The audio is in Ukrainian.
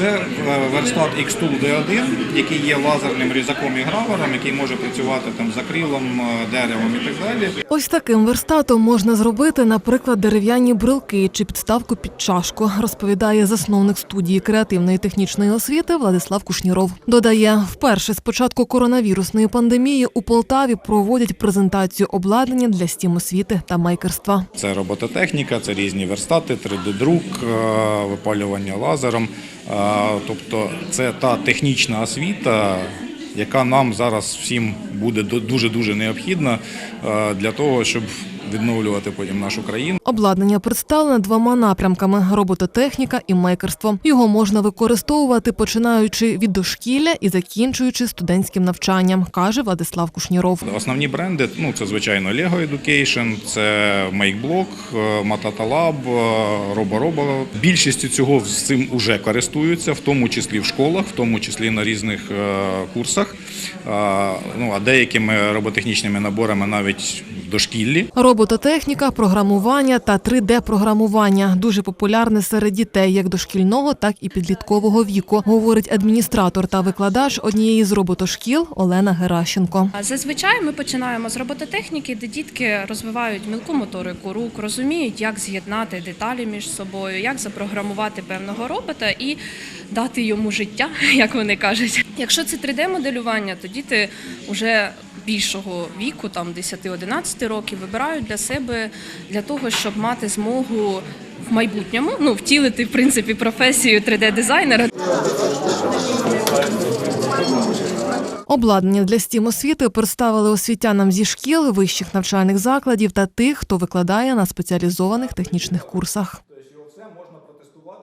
Це е, верстат X-Tool D1, який є лазерним різаком і гравером, який може працювати там з акрилом, е, деревом і так далі. Ось таким верстатом можна зробити, наприклад, дерев'яні брелки чи підставку під чашку, розповідає засновник студії креативної технічної освіти Владислав Кушніров. Додає, вперше з початку коронавірусної пандемії у Полтаві проводять презентацію обладнання для стім освіти та майкерства. Це робототехніка, це різні верстати, 3D-друк, е, випалювання лазером. Тобто це та технічна освіта, яка нам зараз всім буде дуже-дуже необхідна е, для того, щоб відновлювати потім нашу країну. Обладнання представлене двома напрямками: робототехніка і майкерство. Його можна використовувати починаючи від дошкілля і закінчуючи студентським навчанням, каже Владислав Кушніров. Основні бренди ну це звичайно Lego Education, це MakeBlock, е, Matata Lab, е, RoboRobo. Більшістю цього з цим уже користуються, в тому числі в школах, в тому числі на різних е, курсах. Ну а деякими роботехнічними наборами навіть в дошкіллі. Робототехніка, програмування та 3D-програмування дуже популярне серед дітей як дошкільного, так і підліткового віку, говорить адміністратор та викладач однієї з роботошкіл Олена Геращенко. Зазвичай ми починаємо з робототехніки, де дітки розвивають мілку моторику рук, розуміють, як з'єднати деталі між собою, як запрограмувати певного робота і дати йому життя, як вони кажуть. Якщо це 3D-моделювання, то діти вже більшого віку, там 10-11 років, вибирають для себе для того, щоб мати змогу в майбутньому ну втілити в принципі професію 3D-дизайнера. Обладнання для стім освіти представили освітянам зі шкіл, вищих навчальних закладів та тих, хто викладає на спеціалізованих технічних курсах.